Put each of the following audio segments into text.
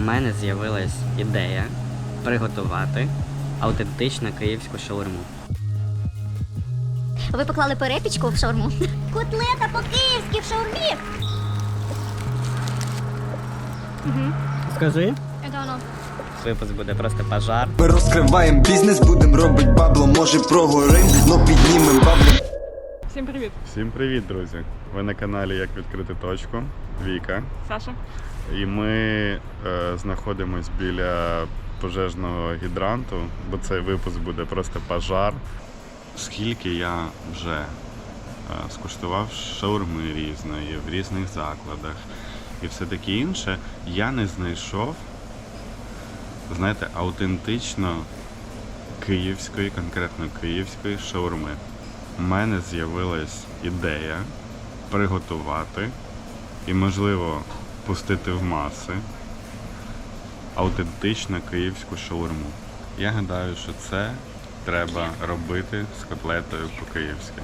У мене з'явилась ідея приготувати автентичну київську шаурму. Ви поклали перепічку в шаурму? Котлета по-київськи в шаурмі. Скажи. Випуск буде просто пожар. Ми розкриваємо бізнес, будем робить бабло, може прогорим, но піднімем бабло. Всім привіт, Всім привіт, друзі! Ви на каналі Як відкрити точку. Віка. Саша. І ми е, знаходимось біля пожежного гідранту, бо цей випуск буде просто пожар. Скільки я вже е, скуштував шаурми різної в різних закладах і все таке інше, я не знайшов, знаєте, аутентично київської, конкретно київської шаурми. У мене з'явилась ідея приготувати і, можливо, пустити в маси автентичну київську шаурму. Я гадаю, що це треба робити з котлетою по-київськи.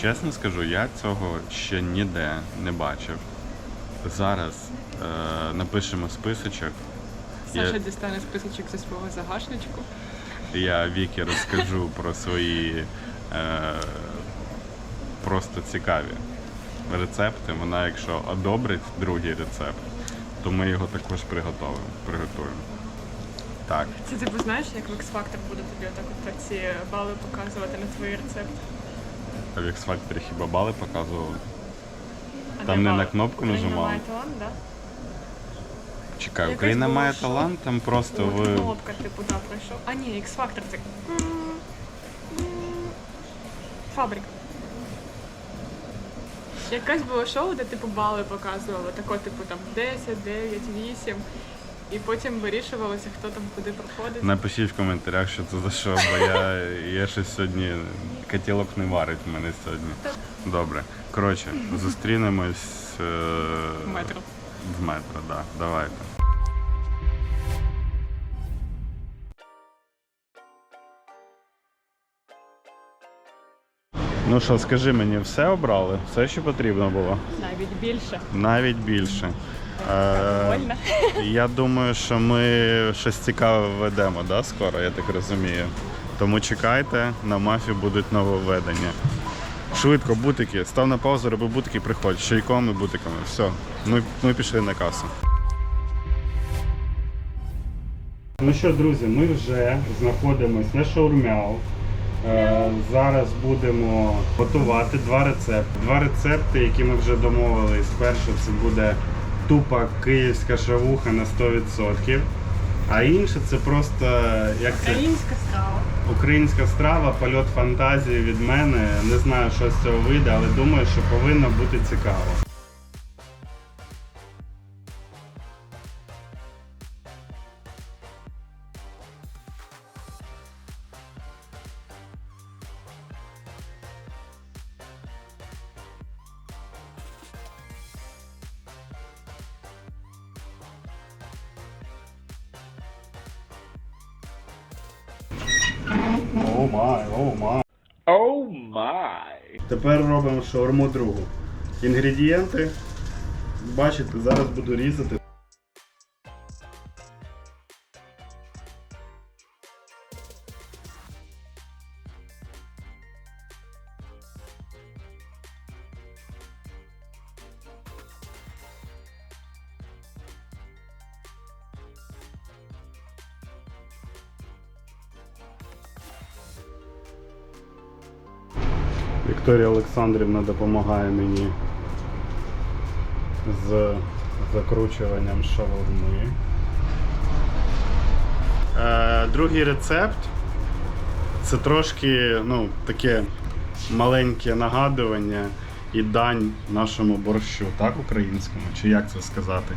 Чесно скажу, я цього ще ніде не бачив. Зараз е, напишемо списочок. Я- Саша дістане списочок зі свого загашничку. я Вікі розкажу про свої просто цікаві рецепти. Вона, якщо одобрить другий рецепт, то ми його також приготовимо. приготуємо. Так, Це типу знаєш, як в X-Factor буде тобі отак от ці бали показувати на твої рецепти. а в X-Factor хіба бали показували? А Там не бали? на кнопку Україна нажимали? має талант, да? Чекай, Україна має шоу. талант, там просто ви. кнопка, типу, да, пройшов. А ні, X-Factor це. Фабрика. Якесь було шоу, де типу бали показували. Тако, типу, там 10, 9, 8. І потім вирішувалося, хто там куди проходить. Напишіть в коментарях, що це за що, бо я, я щось сьогодні котілок не варить в мене сьогодні. Добре. Коротше, зустрінемось е, В метро. В метро, так. Да. Давайте. Ну що, скажи мені, все обрали? Все, що потрібно було? Навіть більше. Навіть більше. Е, я думаю, що ми щось цікаве введемо, да, скоро, я так розумію. Тому чекайте, на мафі будуть нововведення. Швидко, бутики, став на паузу, роби бутики, приходь. з Чайком і бутиками. Все, ми, ми пішли на касу. Ну що, друзі, ми вже знаходимося на шаурмяу. Е, зараз будемо готувати два рецепти. Два рецепти, які ми вже домовились. Перше це буде тупа київська шавуха на 100%. А інше це просто як це Українська страва. українська страва, польот фантазії від мене. Не знаю, що з цього вийде, але думаю, що повинно бути цікаво. О май, о май. О май. Тепер робимо шаурму другу. Інгредієнти. Бачите, зараз буду різати. Вікторія Олександрівна допомагає мені з закручуванням шаурми. Е, другий рецепт це трошки ну, таке маленьке нагадування і дань нашому борщу, так, українському? Чи як це сказати?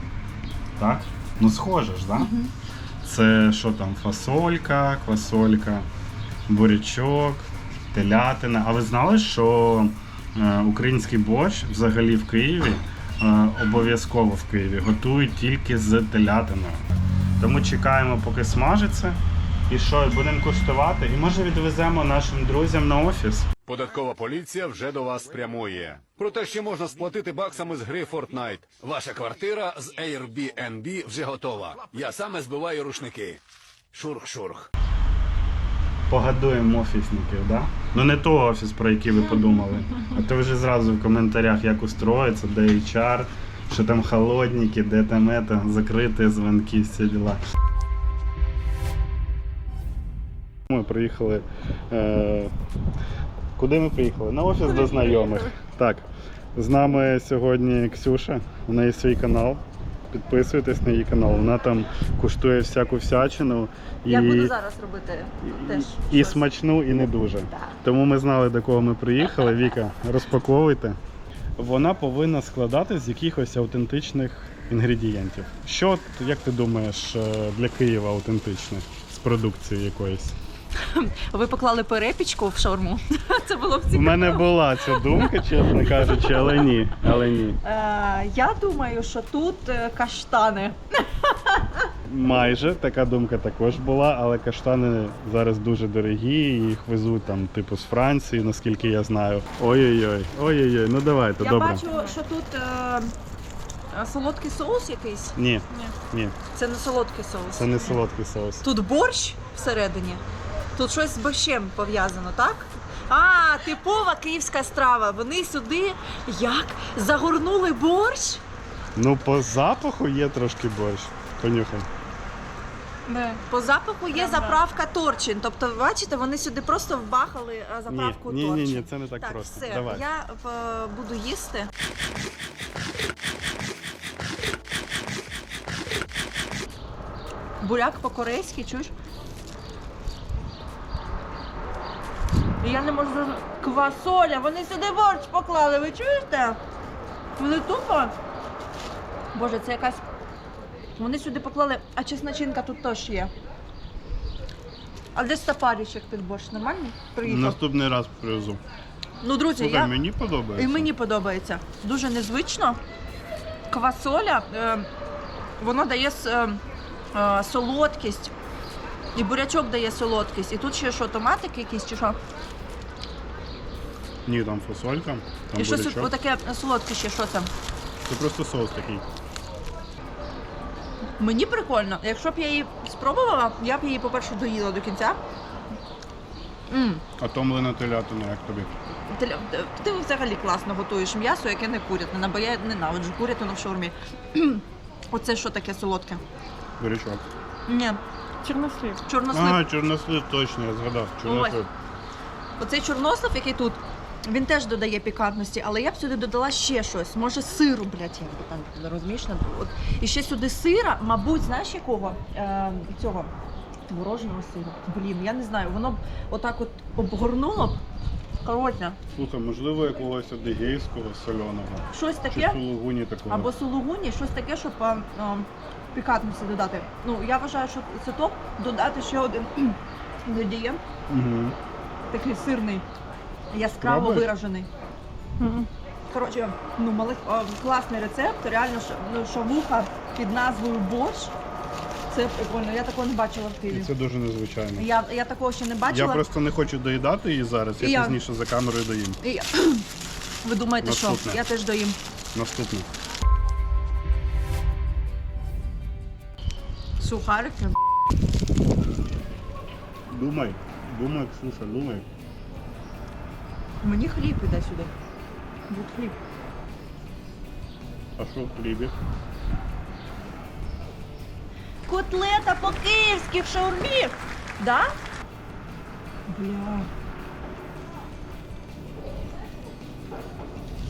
Так? Ну, схоже ж, так? Це що там, фасолька, квасолька, бурячок, телятина. А ви знали, що е, український борщ взагалі в Києві е, обов'язково в Києві готують тільки з телятиною. Тому чекаємо, поки смажиться. І що, будемо куштувати? І може відвеземо нашим друзям на офіс? Податкова поліція вже до вас прямує. Про те, що можна сплатити баксами з гри Fortnite. Ваша квартира з Airbnb вже готова. Я саме збиваю рушники. Шурх-шурх. Погодуємо офісників, да? Ну не той офіс, про який ви подумали. А то вже зразу в коментарях, як устроїться, де HR, що там холодники, де там это, закриті дзвонки, всі діла. Ми приїхали. Е... Куди ми приїхали? На офіс до знайомих. Так. З нами сьогодні Ксюша, у неї свій канал. Підписуйтесь на її канал. Вона там куштує всяку всячину. Я буду зараз робити теж. І щось. смачну, і не дуже. Так. Тому ми знали, до кого ми приїхали. Віка, розпаковуйте. Вона повинна складати з якихось автентичних інгредієнтів. Що, як ти думаєш, е, для Києва автентичне з продукції якоїсь? Ви поклали перепічку в шаурму. Це було б У мене була ця думка, чесно кажучи, але ні. Але ні. Е, я думаю, що тут е, каштани. Майже така думка також була, але каштани зараз дуже дорогі, їх везуть там, типу, з Франції, наскільки я знаю. Ой-ой-ой, ой-ой-ой, ну давайте, Я добре. бачу, що тут е, е, солодкий соус якийсь. Ні, Ні. ні, Це не солодкий соус. це не солодкий соус. Тут борщ всередині. Тут щось з борщем пов'язано, так? А, типова київська страва. Вони сюди як загорнули борщ. Ну, по запаху є трошки борщ. Понюхай. По запаху є заправка торчин. Тобто, бачите, вони сюди просто вбахали е, заправку ні, ні, торчин. ні, ні, це не так, так просто. Все, Давай. я е, буду їсти. Буряк по-корейськи, чуєш? І Я не можу зрозуміти. Квасоля, вони сюди борщ поклали, ви чуєте? Вони тупо. Боже, це якась. Вони сюди поклали, а чесночинка тут теж є. А де стопарічок під борщ? Нормально? Приїхав. Наступний раз привезу. Ну, друзі, Слухай, я... мені подобається. і мені подобається. Дуже незвично. Квасоля, е, воно дає с- е, е, солодкість. І бурячок дає солодкість. І тут ще що, томатики якісь чи що? Ні, там фасолька, там і щось бурячок. отаке солодке ще, що це? Це просто соус такий. Мені прикольно. Якщо б я її спробувала, я б її, по-перше, доїла до кінця. м А томлена телятина, як тобі? Ти, ти взагалі класно готуєш м'ясо, яке не курятне, бо я ненавиджу курятину в шаурмі. Оце що таке солодке? Бурячок. Ні, Чорнослив. чорнослив. Ага, чорнослив, точно, я згадав. Чорнослив. Оцей чорнослив, який тут, він теж додає пікантності, але я б сюди додала ще щось. Може, сиру, блядь, я б там розумієш, на- от. І ще сюди сира, мабуть, знаєш якого? Е, цього творожного сиру. Блін, я не знаю, воно б отак от обгорнуло б. Коротше, Слухай, можливо, якогось адигейського соленого. щось Чи таке. сулугуні такого. Або сулугуні, щось таке, щоб а, а, пікантності додати. Ну, я вважаю, що це топ додати ще один інгредієнт, Угу. такий сирний, яскраво Пробуєш? виражений. Коротше, ну, мали, а, класний рецепт, реально ша- ну, шавуха під назвою борщ. Це прикольно, я такого не бачила в І Києві. це дуже незвичайно. Я, я такого ще не Я бачила. просто не хочу доїдати її зараз, я, я. пізніше за камерою доїм. І я- Ви думаєте, що Наступне. я теж доїм? Наступне. Сухарики. Думай, думай, Ксюша, думай. Мені хліб іде сюди. Тут хліб. А що в хлібі? Котлета по-київськи в шаурмі. Да? Бля.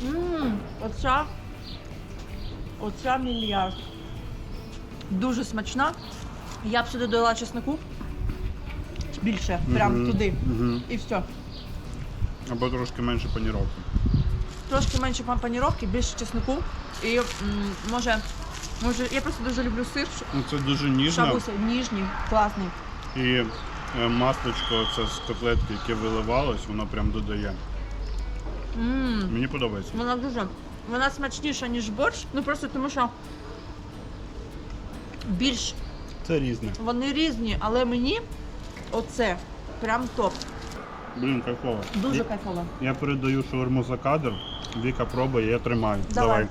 Ммм, оця. Оця мільярд. Дуже смачна. Я б сюди додала чеснику. Більше, прям Мгм. туди. Угу. І все. Або трошки менше паніровки. Трошки менше пан- паніровки, більше чеснику. І м, може, може, я просто дуже люблю сир. ш- Ну, це дуже ніжно. Шабуся, ніжні, класний. І е, масличко це з котлетки, яке виливалось, воно прям додає. Мені подобається. Вона дуже вона смачніша, ніж борщ. Ну просто тому що більш Це різне. вони різні, але мені Оце прям топ. Блін, кайфово. Дуже кайфово. Я передаю шаурму за кадр. Віка пробує, я тримаю. Давай.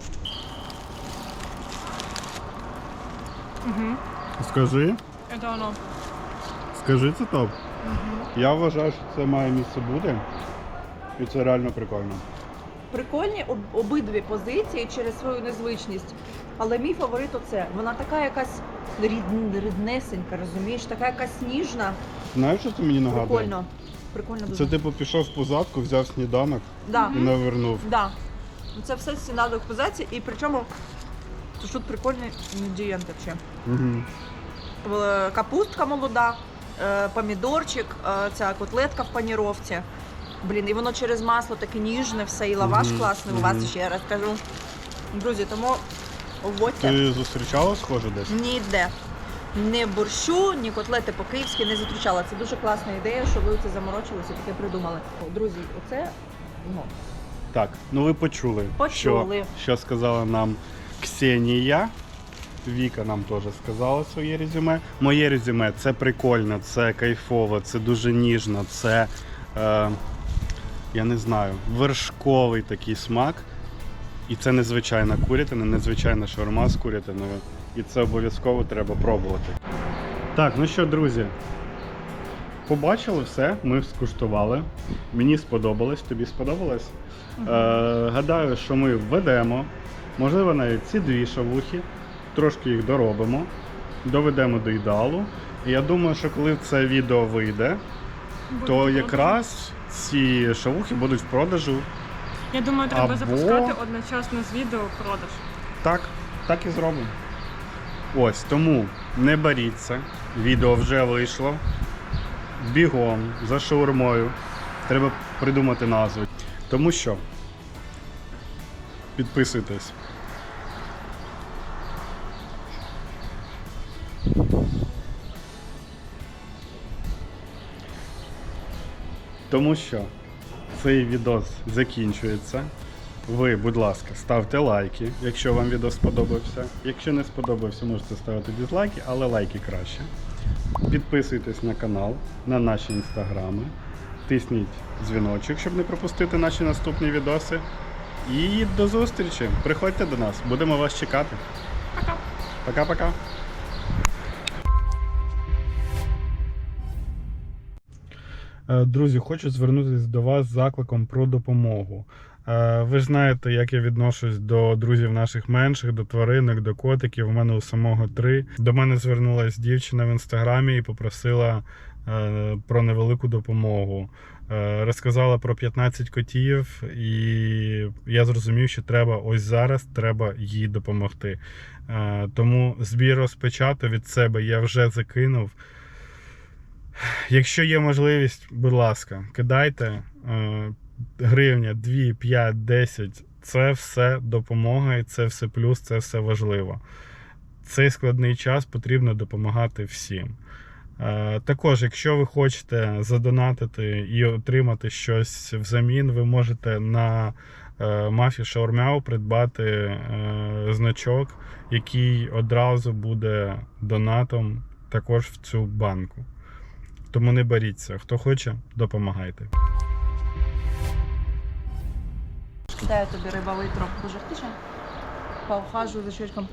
Угу. Скажи, Це воно. скажи це топ. Я вважаю, що це має місце бути. І це реально прикольно. Прикольні об- обидві позиції через свою незвичність. Але мій фаворит оце. Вона така якась рід- ріднесенька, розумієш, така якась ніжна. Знаєш, що це мені нагадує? Прикольно. Прикольно дуже. Це типу пішов в позадку, взяв сніданок Да. і не вернув. Да. Це все з сінадових позицій, і причому це тут прикольний інгредієнт взагалі. Угу. Е, Капустка молода, е, помідорчик, е, ця котлетка в паніровці. Блін, і воно через масло таке ніжне, все, і лаваш Мгм, класний у мгм. вас ще раз кажу. Друзі, тому вводьте Ти зустрічала схоже десь? ніде. Ні борщу, ні котлети по-київськи не зустрічала. Це дуже класна ідея, що ви це заморочилися таке придумали. Друзі, оце ну, Так, ну ви почули, Почули. Що, що сказала нам Ксенія. Віка нам теж сказала своє резюме. Моє резюме це прикольно, це кайфово, це дуже ніжно, це е, я не знаю, вершковий такий смак. І це незвичайна курятина, незвичайна шаурма з курятиною. І це обов'язково треба пробувати. Так, ну що, друзі, побачили все, ми скуштували. Мені сподобалось, тобі сподобалось? Е, гадаю, що ми введемо, можливо, навіть ці дві шавухи, трошки їх доробимо, доведемо до ідеалу. І я думаю, що коли це відео вийде, то якраз ці шавухи будуть в продажу. Я думаю, треба Або- запускати одночасно з відео продаж. Так, так і зробимо. Ось, тому не боріться. Відео вже вийшло. Бігом за шаурмою. Треба придумати назву. Тому що підписуйтесь. Тому що цей відос закінчується. Ви, будь ласка, ставте лайки, якщо вам відео сподобався. Якщо не сподобався, можете ставити дизлайки, але лайки краще. Підписуйтесь на канал, на наші інстаграми, тисніть дзвіночок, щоб не пропустити наші наступні відоси. І до зустрічі! Приходьте до нас, будемо вас чекати. Пока. Пока-пока. Друзі, хочу звернутися до вас з закликом про допомогу. Е, Ви знаєте, як я відношусь до друзів наших менших, до тваринок, до котиків. У мене у самого три. До мене звернулася дівчина в інстаграмі і попросила е, про невелику допомогу. Е, Розказала про 15 котів, і я зрозумів, що треба ось зараз треба їй допомогти. Е, Тому збір розпочато від себе я вже закинув. Якщо є можливість, будь ласка, кидайте Е, гривня, 2, 5, 10. Це все допомога, і це все плюс, це все важливо. Цей складний час потрібно допомагати всім. Е, Також, якщо ви хочете задонатити і отримати щось взамін, ви можете на е, мафі Шаурмяу придбати значок, який одразу буде донатом також в цю банку. Тому не боріться. Хто хоче, допомагайте. Кидаю тобі рибовий троп. Дуже хочеш? Поухажу за щечком.